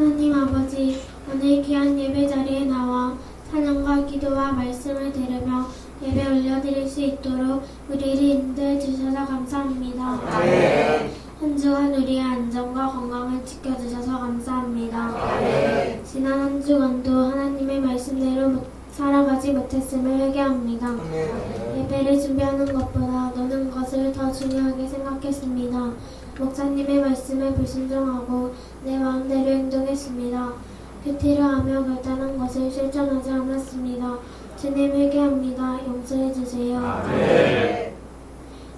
하나님 아버지, 오늘 귀한 예배 자리에 나와 찬양과 기도와 말씀을 들으며 예배 올려드릴 수 있도록 우리를 인도해 주셔서 감사합니다. 한 주간 우리의 안전과 건강을 지켜주셔서 감사합니다. 지난 한 주간도 하나님의 말씀대로 못- 살아가지 못했음을 회개합니다. 예배를 준비하는 것보다 노는 것을 더 중요하게 생각했습니다. 목사님의 말씀에 불순종하고 내 마음대로 행동했습니다. 큐티를 하며 결단한 것을 실천하지 않았습니다. 주님 회개합니다. 용서해 주세요.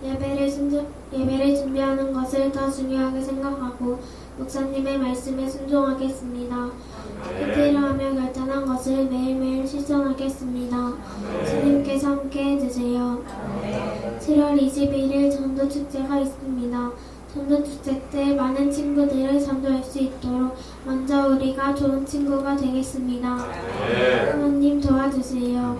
예배를, 순종, 예배를 준비하는 것을 더 중요하게 생각하고 목사님의 말씀에 순종하겠습니다. 큐티를 하며 결단한 것을 매일매일 실천하겠습니다. 주님께서 함께 해주세요. 7월 21일 전도축제가 있습니다. 전도축제 때 많은 친구들을 전도할 수 있도록 먼저 우리가 좋은 친구가 되겠습니다. 하나님 도와주세요.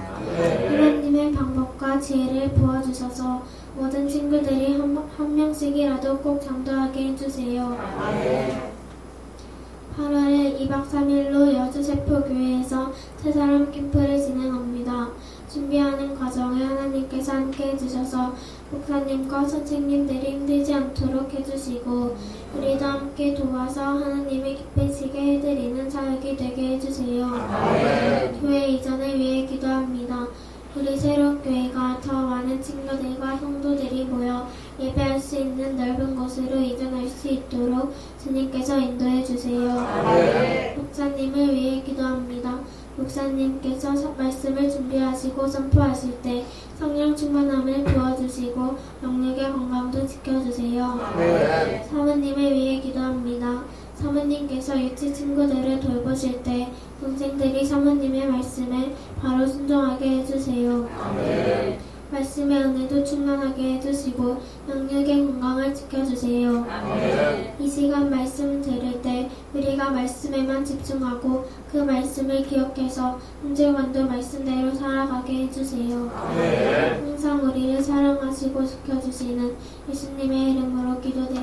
하나님의 방법과 지혜를 부어주셔서 모든 친구들이 한, 한 명씩이라도 꼭 전도하게 해주세요. 8월에 2박 3일로 여주 세포교회에서 새사람 캠프를 진행합니다. 준비하는 과정에 하나님께서 함께 해주셔서 목사님과 선생님들이 힘들지 않도록 해주시고 우리도 함께 도와서 하나님의 기쁘시게 해드리는 사역이 되게 해주세요. 교회 이전을 위해 기도합니다. 우리 새로운 교회가 더 많은 친구들과 성도들이 모여 예배할 수 있는 넓은 곳으로 이전할 수 있도록 주님께서 인도해 주세요. 목사님을 위해 기도합니다. 목사님께서 서- 말씀을 준비하시고 선포하실 때 성령 충만함을 부어주시고 영육의 건강도 지켜주세요. 사모님을 위해 기도합니다. 사모님께서 유치 친구들을 돌보실 때 동생들이 사모님의 말씀에 바로 순종하게 해주세요. 말씀의 은혜도 충만하게 해주시고 영육의 건강을 지켜주세요. 이 시간 말씀 들을 때 우리가 말씀에만 집중하고 그 말씀을 기억해서 한 주간도 말씀대로 살아가게 해주세요. 항상 우리를 사랑하시고 지켜주시는 예수님의 이름으로 기도드립니다.